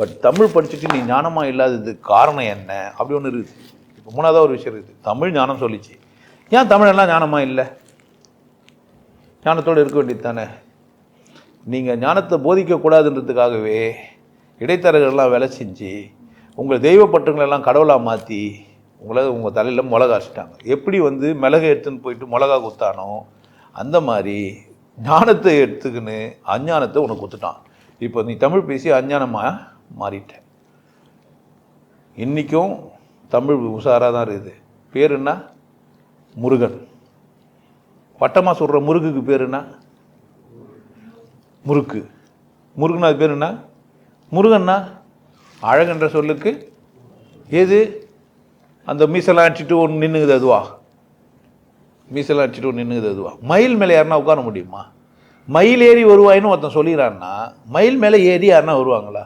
But Tamil படிச்சுட்டு நீ ஞானமாக இல்லாததுக்கு காரணம் என்ன? அப்படி ஒன்று இருக்குது. இப்போ மூணாவது ஒரு விஷயம் இருக்குது. தமிழ் ஞானம் சொல்லிச்சு. ஏன் தமிழெல்லாம் ஞானமாக இல்லை? ஞானத்தோடு இருக்க வேண்டியது தானே நீங்கள் ஞானத்தை போதிக்கக்கூடாதுன்றதுக்காகவே இடைத்தரகர்கள்லாம் வேலை செஞ்சு உங்கள் தெய்வப்பட்டுங்களெல்லாம் கடவுளாக மாற்றி உங்களை உங்கள் தலையில் மிளகாச்சிட்டாங்க எப்படி வந்து மிளகை எடுத்துன்னு போயிட்டு மிளகா குத்தானோ அந்த மாதிரி ஞானத்தை எடுத்துக்கின்னு அஞ்ஞானத்தை உனக்கு குத்துட்டான். இப்போ நீ தமிழ் பேசி அஞ்ஞானமாக மாறிட்டேன். இன்றைக்கும் தமிழ் உஷாராக தான் இருக்குது. பேர் என்ன முருகன். வட்டமாக சொல்கிற முருகுக்கு பேர் என்ன முறுக்கு. முருகன் அது பேர் என்ன முருகன்னா அழகன்ற சொல்லுக்கு எது அந்த மீசெல்லாம் அடிச்சுட்டு ஒன்று நின்றுக்குது அதுவா? மீசெல்லாம் அடிச்சுட்டு ஒன்று நின்றுக்குது அதுவா? மயில் மேலே யாருன்னா உட்கார முடியுமா? மயில் ஏறி வருவாயின்னு ஒருத்தன் சொல்லிடுறான்னா மயில் மேலே ஏறி யாருன்னா வருவாங்களா?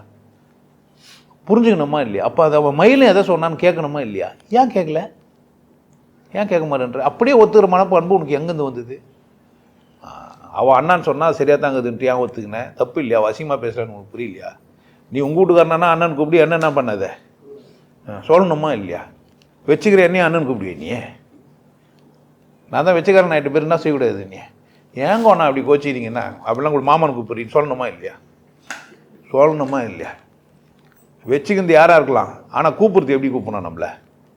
புரிஞ்சுக்கணுமா இல்லையா? அப்போ அதை அவன் மயிலும் எதை சொன்னான்னு கேட்கணுமா இல்லையா? ஏன் கேட்கல? ஏன் கேட்க மாட்டேன்ற? அப்படியே ஒத்துக்கிற மனப்பண்பு உனக்கு எங்கேருந்து வந்தது? அவள் அண்ணான்னு சொன்னால் சரியாக தாங்குதுன்ட்டு ஏன் ஒத்துக்கினேன் தப்பு இல்லையா? வசியமாக பேசுகிறான்னு உனக்கு புரியலையா? நீ உங்கள் வீட்டுக்காரனா அண்ணன் கூப்பிடி அண்ணன் என்ன பண்ணாத? ஆ, சொல்லணுமா இல்லையா? வச்சுக்கிற என்னையும் அண்ணன் கூப்பிடுவே நீ? நான் தான் வச்சுக்கிறேன் எட்டு பேர் என்ன செய்யக்கூடாது நீ. ஏங்க அண்ணா அப்படி கோச்சிக்கிறீங்கன்னா? அப்படிலாம் கூட மாமன் கூப்பிடுறீங்க சொல்லணுமா இல்லையா? சொல்லணுமா இல்லையா? வச்சுக்கிறது யாராக இருக்கலாம். ஆனால் கூப்பிடுறது எப்படி கூப்பிடணும் நம்மளை?